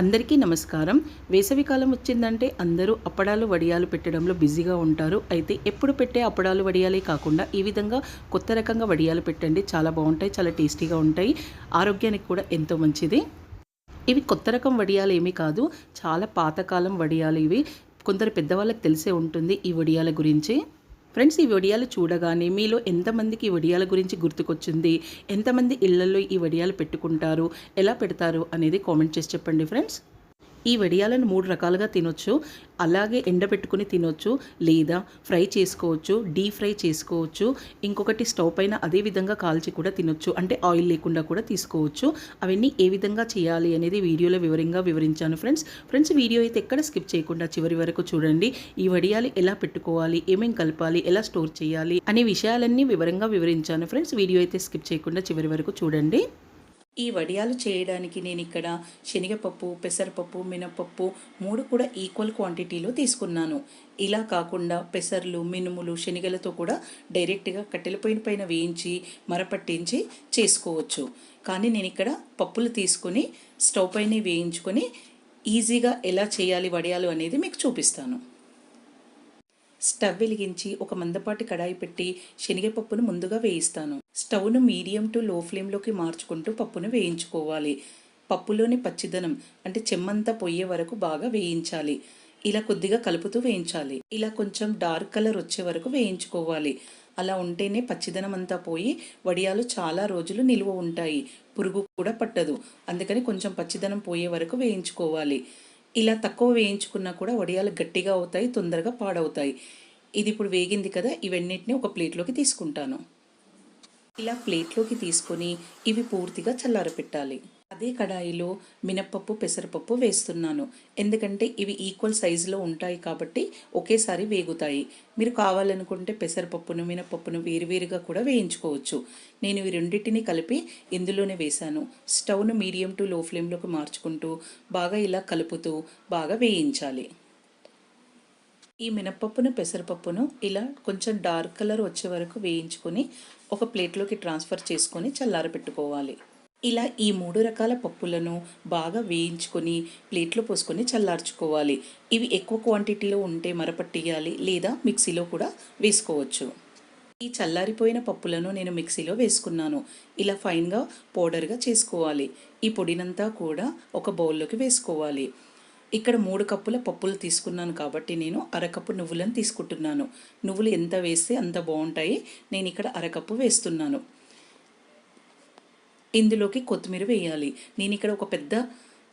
అందరికీ నమస్కారం. వేసవికాలం వచ్చిందంటే అందరూ అప్పడాలు వడియాలు పెట్టడంలో బిజీగా ఉంటారు. అయితే ఎప్పుడు పెట్టే అప్పడాలు వడియాలే కాకుండా ఈ విధంగా కొత్త రకంగా వడియాలు పెట్టండి. చాలా బాగుంటాయి చాలా టేస్టీగా ఉంటాయి. ఆరోగ్యానికి కూడా ఎంతో మంచిది. ఇవి కొత్త రకం వడియాలు ఏమీ కాదు. చాలా పాతకాలం వడియాలు ఇవి. కొందరు పెద్దవాళ్ళకి తెలిసే ఉంటుంది ఈ వడియాల గురించి. ఫ్రెండ్స్ ఈ వడియాలు చూడగానే మీలో ఎంతమందికి ఈ వడియాల గురించి గుర్తుకొచ్చింది? ఎంతమంది ఇళ్ళలో ఈ వడియాలు పెట్టుకుంటారు? ఎలా పెడతారు? అనేది కామెంట్ చేసి చెప్పండి ఫ్రెండ్స్ ఈ వడియాలను మూడు రకాలుగా తినొచ్చు. అలాగే ఎండబెట్టుకుని తినొచ్చు లేదా ఫ్రై చేసుకోవచ్చు డీప్ ఫ్రై చేసుకోవచ్చు. ఇంకొకటి స్టవ్ పైన అదే విధంగా కాల్చి కూడా తినొచ్చు. అంటే ఆయిల్ లేకుండా కూడా తీసుకోవచ్చు. అవన్నీ ఏ విధంగా చేయాలి అనేది వీడియోలో వివరంగా వివరించాను ఫ్రెండ్స్. ఫ్రెండ్స్ వీడియో అయితే ఎక్కడ స్కిప్ చేయకుండా చివరి వరకు చూడండి. ఈ వడియాలు ఎలా పెట్టుకోవాలి ఏమేం కలపాలి ఎలా స్టోర్ చేయాలి అనే విషయాలన్నీ వివరంగా వివరించాను ఫ్రెండ్స్. వీడియో అయితే స్కిప్ చేయకుండా చివరి వరకు చూడండి. ఈ వడియాలు చేయడానికి నేను ఇక్కడ శనగపప్పు పెసరపప్పు మినపప్పు మూడు కూడా ఈక్వల్ క్వాంటిటీలో తీసుకున్నాను. ఇలా కాకుండా పెసర్లు మినుములు శనగలతో కూడా డైరెక్ట్గా కట్టెల పొయ్యి పైన వేయించి మరపట్టించి చేసుకోవచ్చు. కానీ నేను ఇక్కడ పప్పులు తీసుకొని స్టవ్ పైన వేయించుకొని ఈజీగా ఎలా చేయాలి వడియాలు అనేది మీకు చూపిస్తాను. స్టవ్ వెలిగించి ఒక మందపాటి కడాయి పెట్టి శనగపప్పును ముందుగా వేయిస్తాను. స్టవ్ను మీడియం టు లో ఫ్లేమ్లోకి మార్చుకుంటూ పప్పును వేయించుకోవాలి. పప్పులోని పచ్చిదనం అంటే చెమ్మంతా పొయ్యే వరకు బాగా వేయించాలి. ఇలా కొద్దిగా కలుపుతూ వేయించాలి. ఇలా కొంచెం డార్క్ కలర్ వచ్చే వరకు వేయించుకోవాలి. అలా ఉంటేనే పచ్చిదనం అంతా పోయి వడియాలు చాలా రోజులు నిలువ ఉంటాయి. పురుగు కూడా పట్టదు. అందుకని కొంచెం పచ్చిదనం పోయే వరకు వేయించుకోవాలి. ఇలా తక్కువ వేయించుకున్నా కూడా వడియాలు గట్టిగా అవుతాయి తొందరగా పాడవుతాయి. ఇది ఇప్పుడు వేగింది కదా ఇవన్నిటిని ఒక ప్లేట్లోకి తీసుకుంటాను. ఇలా ప్లేట్లోకి తీసుకొని ఇవి పూర్తిగా చల్లారపెట్టాలి. అదే కడాయిలో మినప్పప్పు పెసరపప్పు వేస్తున్నాను. ఎందుకంటే ఇవి ఈక్వల్ సైజులో ఉంటాయి కాబట్టి ఒకేసారి వేగుతాయి. మీరు కావాలనుకుంటే పెసరపప్పును మినపప్పును వేరువేరుగా కూడా వేయించుకోవచ్చు. నేను ఈ రెండింటిని కలిపి ఇందులోనే వేశాను. స్టవ్ను మీడియం టు లో ఫ్లేమ్లోకి మార్చుకుంటూ బాగా ఇలా కలుపుతూ బాగా వేయించాలి. ఈ మినప్పప్పును పెసరపప్పును ఇలా కొంచెం డార్క్ కలర్ వచ్చే వరకు వేయించుకొని ఒక ప్లేట్లోకి ట్రాన్స్ఫర్ చేసుకొని చల్లారబెట్టుకోవాలి ఇలా ఈ మూడు రకాల పప్పులను బాగా వేయించుకొని ప్లేట్లో పోసుకొని చల్లార్చుకోవాలి. ఇవి ఎక్కువ క్వాంటిటీలో ఉంటే మరపట్టియాలి లేదా మిక్సీలో కూడా వేసుకోవచ్చు. ఈ చల్లారిపోయిన పప్పులను నేను మిక్సీలో వేసుకున్నాను. ఇలా ఫైన్గా పౌడర్గా చేసుకోవాలి. ఈ పొడినంతా కూడా ఒక బౌల్లోకి వేసుకోవాలి. ఇక్కడ మూడు కప్పుల పప్పులు తీసుకున్నాను కాబట్టి నేను అరకప్పు నువ్వులను తీసుకుంటున్నాను. నువ్వులు ఎంత వేస్తే అంత బాగుంటాయి. నేను ఇక్కడ అరకప్పు వేస్తున్నాను. ఇందులోకి కొత్తిమీర వేయాలి. నేను ఇక్కడ ఒక పెద్ద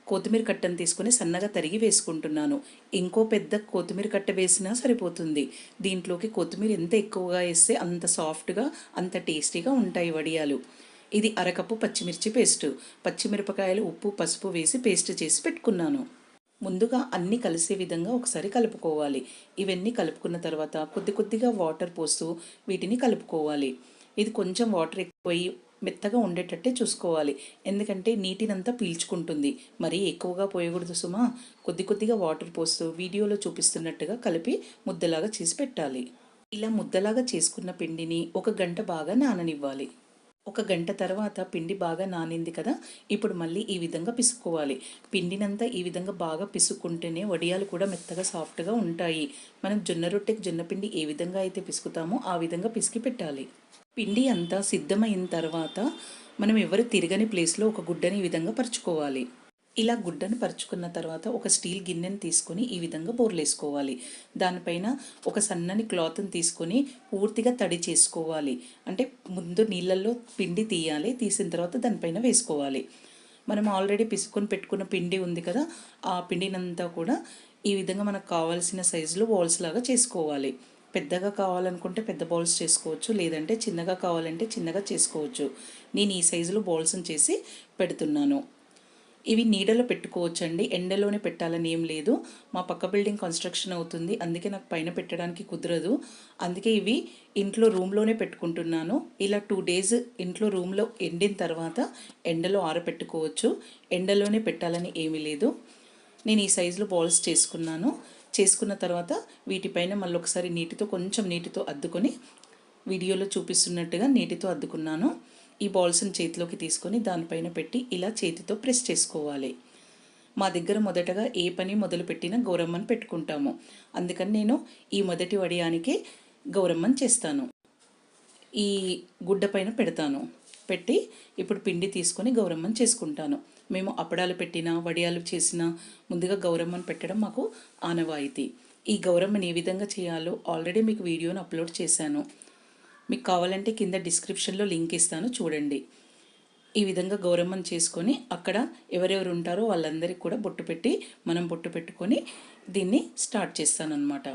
కొత్తిమీర కట్టను తీసుకొని సన్నగా తరిగి వేసుకుంటున్నాను. ఇంకో పెద్ద కొత్తిమీర కట్ట వేసినా సరిపోతుంది. దీంట్లోకి కొత్తిమీర ఎంత ఎక్కువగా వేస్తే అంత సాఫ్ట్గా అంత టేస్టీగా ఉంటాయి వడియాలు. ఇది అరకప్పు పచ్చిమిర్చి పేస్ట్. పచ్చిమిరపకాయలు ఉప్పు పసుపు వేసి పేస్ట్ చేసి పెట్టుకున్నాను. ముందుగా అన్నీ కలిసే విధంగా ఒకసారి కలుపుకోవాలి. ఇవన్నీ కలుపుకున్న తర్వాత కొద్ది కొద్దిగా వాటర్ పోస్తూ వీటిని కలుపుకోవాలి. ఇది కొంచెం వాటర్ ఎక్కువయ్యి మెత్తగా ఉండేటట్టే చూసుకోవాలి. ఎందుకంటే నీటినంతా పీల్చుకుంటుంది. మరీ ఎక్కువగా పోయకూడదు సుమా. కొద్ది కొద్దిగా వాటర్ పోస్తూ వీడియోలో చూపిస్తున్నట్టుగా కలిపి ముద్దలాగా చేసి పెట్టాలి. ఇలా ముద్దలాగా చేసుకున్న పిండిని ఒక గంట బాగా నాననివ్వాలి. ఒక గంట తర్వాత పిండి బాగా నానింది కదా ఇప్పుడు మళ్ళీ ఈ విధంగా పిసుక్కోవాలి. పిండినంతా ఈ విధంగా బాగా పిసుక్కుంటేనే వడియాలు కూడా మెత్తగా సాఫ్ట్గా ఉంటాయి. మనం జొన్న రొట్టెకి జొన్న పిండి ఏ విధంగా అయితే పిసుకుతామో ఆ విధంగా పిసికి పెట్టాలి. పిండి అంతా సిద్ధమైన తర్వాత మనం ఎవరు తిరగని ప్లేస్లో ఒక గుడ్డని ఈ విధంగా పరుచుకోవాలి. ఇలా గుడ్డను పరుచుకున్న తర్వాత ఒక స్టీల్ గిన్నెను తీసుకొని ఈ విధంగా బోర్లేసుకోవాలి. దానిపైన ఒక సన్నని క్లాత్ని తీసుకొని పూర్తిగా తడి చేసుకోవాలి. అంటే ముందు నీళ్ళల్లో పిండి తీయాలి తీసిన తర్వాత దానిపైన వేసుకోవాలి. మనం ఆల్రెడీ పిసుకొని పెట్టుకున్న పిండి ఉంది కదా ఆ పిండినంతా కూడా ఈ విధంగా మనకు కావాల్సిన సైజులో బాల్స్ లాగా చేసుకోవాలి. పెద్దగా కావాలనుకుంటే పెద్ద బౌల్స్ చేసుకోవచ్చు లేదంటే చిన్నగా కావాలంటే చిన్నగా చేసుకోవచ్చు. నేను ఈ సైజులో బౌల్స్ని చేసి పెడుతున్నాను. ఇవి నీడలో పెట్టుకోవచ్చండి. ఎండలోనే పెట్టాలని ఏం లేదు. మా పక్క బిల్డింగ్ కన్స్ట్రక్షన్ అవుతుంది. అందుకే నాకు పైన పెట్టడానికి కుదరదు. అందుకే ఇవి ఇంట్లో రూమ్లోనే పెట్టుకుంటున్నాను. ఇలా టూ డేస్ ఇంట్లో రూమ్లో ఎండిన తర్వాత ఎండలో ఆరపెట్టుకోవచ్చు. ఎండలోనే పెట్టాలని ఏమీ లేదు. నేను ఈ సైజులో బాల్స్ చేసుకున్నాను. చేసుకున్న తర్వాత వీటిపైన మళ్ళీ ఒకసారి నీటితో కొంచెం నీటితో అద్దుకొని వీడియోలో చూపిస్తున్నట్టుగా నీటితో అద్దుకున్నాను. ఈ బాల్స్ని చేతిలోకి తీసుకొని దానిపైన పెట్టి ఇలా చేతితో ప్రెస్ చేసుకోవాలి. మా దగ్గర మొదటగా ఏ పని మొదలుపెట్టినా గౌరమ్మని పెట్టుకుంటాము. అందుకని నేను ఈ మొదటి వడియానికి గౌరమ్మని చేస్తాను. ఈ గుడ్డ పైన పెడతాను. పెట్టి ఇప్పుడు పిండి తీసుకొని గౌరమ్మని చేసుకుంటాను. మేము అప్పడాలు పెట్టినా వడియాలు చేసినా ముందుగా గౌరమ్మని పెట్టడం మాకు ఆనవాయితీ. ఈ గౌరమ్మని ఏ విధంగా చేయాలో ఆల్రెడీ మీకు వీడియోను అప్లోడ్ చేశాను. మీకు కావాలంటే కింద డిస్క్రిప్షన్లో లింక్ ఇస్తాను చూడండి. ఈ విధంగా గౌరమ్మను చేసుకొని అక్కడ ఎవరెవరు ఉంటారో వాళ్ళందరికీ కూడా బొట్టు పెట్టి మనం బొట్టు పెట్టుకొని దీన్ని స్టార్ట్ చేస్తానన్నమాట.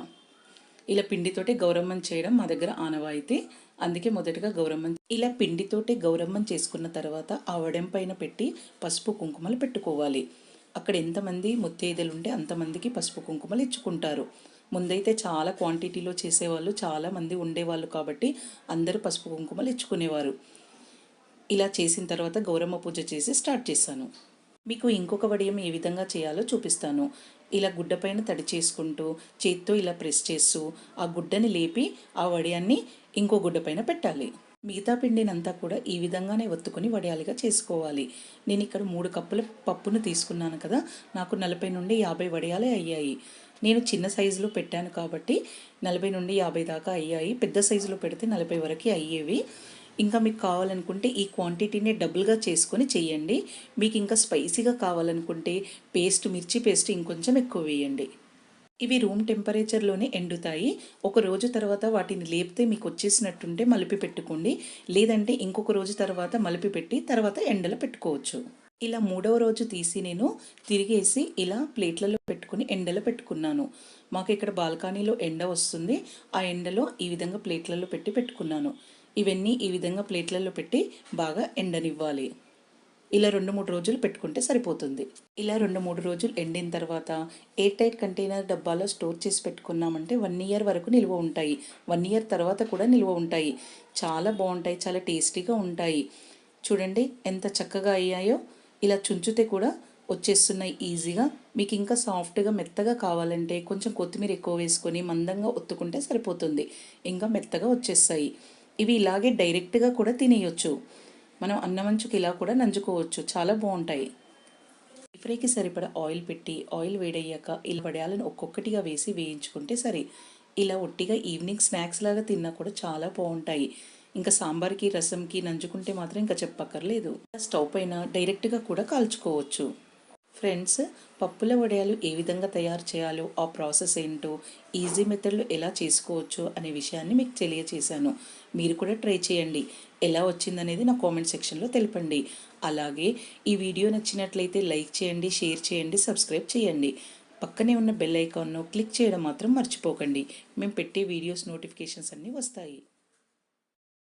ఇలా పిండితోటి గౌరమ్మం చేయడం మా దగ్గర ఆనవాయితీ. అందుకే మొదటగా గౌరమ్మం ఇలా పిండితోటి గౌరమ్మం చేసుకున్న తర్వాత ఆ వడెం పైన పెట్టి పసుపు కుంకుమలు పెట్టుకోవాలి. అక్కడ ఎంతమంది ముత్తైదులు ఉంటే అంతమందికి పసుపు కుంకుమలు ఇచ్చుకుంటారు. ముందైతే చాలా క్వాంటిటీలో చేసేవాళ్ళు చాలామంది ఉండేవాళ్ళు కాబట్టి అందరూ పసుపు కుంకుమలు ఇచ్చుకునేవారు. ఇలా చేసిన తర్వాత గౌరమ్మ పూజ చేసి స్టార్ట్ చేశాను. మీకు ఇంకొక వడియం ఏ విధంగా చేయాలో చూపిస్తాను. ఇలా గుడ్డ పైన తడి చేసుకుంటూ చేత్తో ఇలా ప్రెస్ చేస్తూ ఆ గుడ్డని లేపి ఆ వడియాన్ని ఇంకో గుడ్డ పైన పెట్టాలి. మిగతా పిండినంతా కూడా ఈ విధంగానే ఒత్తుకొని వడియాలుగా చేసుకోవాలి. నేను ఇక్కడ మూడు కప్పుల పప్పును తీసుకున్నాను కదా నాకు నలభై నుండి యాభై వడియాలే అయ్యాయి. నేను చిన్న సైజులో పెట్టాను కాబట్టి నలభై నుండి యాభై దాకా అయ్యాయి. పెద్ద సైజులో పెడితే నలభై వరకు అయ్యేవి. ఇంకా మీకు కావాలనుకుంటే ఈ క్వాంటిటీని డబుల్గా చేసుకొని చేయండి. మీకు ఇంకా స్పైసీగా కావాలనుకుంటే పేస్ట్ మిర్చి పేస్ట్ ఇంకొంచెం ఎక్కువ వేయండి. ఇవి రూమ్ టెంపరేచర్లోనే ఎండుతాయి. ఒక రోజు తర్వాత వాటిని లేపితే మీకు వచ్చేసినట్టుంటే మలిపి పెట్టుకోండి. లేదంటే ఇంకొక రోజు తర్వాత మలిపి పెట్టి తర్వాత ఎండలో పెట్టుకోవచ్చు. ఇలా మూడవ రోజు తీసి నేను తిరిగేసి ఇలా ప్లేట్లలో పెట్టుకుని ఎండలో పెట్టుకున్నాను. మాకు ఇక్కడ బాల్కనీలో ఎండ వస్తుంది. ఆ ఎండలో ఈ విధంగా ప్లేట్లలో పెట్టి పెట్టుకున్నాను. ఇవన్నీ ఈ విధంగా ప్లేట్లలో పెట్టి బాగా ఎండనివ్వాలి. ఇలా రెండు మూడు రోజులు పెట్టుకుంటే సరిపోతుంది. ఇలా రెండు మూడు రోజులు ఎండిన తర్వాత ఎయిర్ టైట్ కంటైనర్ డబ్బాలో స్టోర్ చేసి పెట్టుకున్నామంటే వన్ ఇయర్ వరకు నిల్వ ఉంటాయి. వన్ ఇయర్ తర్వాత కూడా నిల్వ ఉంటాయి. చాలా బాగుంటాయి. చాలా టేస్టీగా ఉంటాయి. చూడండి ఎంత చక్కగా అయ్యాయో. ఇలా చుంచితే కూడా వచ్చేస్తున్నాయి ఈజీగా. మీకు ఇంకా సాఫ్ట్గా మెత్తగా కావాలంటే కొంచెం కొత్తిమీర ఎక్కువ వేసుకొని మందంగా ఒత్తుకుంటే సరిపోతుంది. ఇంకా మెత్తగా వచ్చేస్తాయి. ఇవి ఇలాగే డైరెక్ట్గా కూడా తినేయొచ్చు. మనం అన్నమంచుకి ఇలా కూడా నంచుకోవచ్చు చాలా బాగుంటాయి. ఫ్రైకి సరిపడా ఆయిల్ పెట్టి ఆయిల్ వేడయ్యాక ఇలా పడేయాలని ఒక్కొక్కటిగా వేసి వేయించుకుంటే సరే. ఇలా ఒట్టిగా ఈవినింగ్ స్నాక్స్ లాగా తిన్నా కూడా చాలా బాగుంటాయి. ఇంకా సాంబార్కి రసంకి నంజుకుంటే మాత్రం ఇంకా చెప్పక్కర్లేదు. స్టవ్ పైన డైరెక్ట్గా కూడా కాల్చుకోవచ్చు. ఫ్రెండ్స్ పప్పుల వడియాలు ఏ విధంగా తయారు చేయాలో ఆ ప్రాసెస్ ఏంటో ఈజీ మెథడ్లో ఎలా చేసుకోవచ్చు అనే విషయాన్ని మీకు తెలియచేశాను. మీరు కూడా ట్రై చేయండి. ఎలా వచ్చిందనేది నా కామెంట్ సెక్షన్లో తెలపండి. అలాగే ఈ వీడియో నచ్చినట్లయితే లైక్ చేయండి షేర్ చేయండి సబ్స్క్రైబ్ చేయండి. పక్కనే ఉన్న బెల్ ఐకాన్ను క్లిక్ చేయడం మాత్రం మర్చిపోకండి. మేము పెట్టే వీడియోస్ నోటిఫికేషన్స్ అన్నీ వస్తాయి.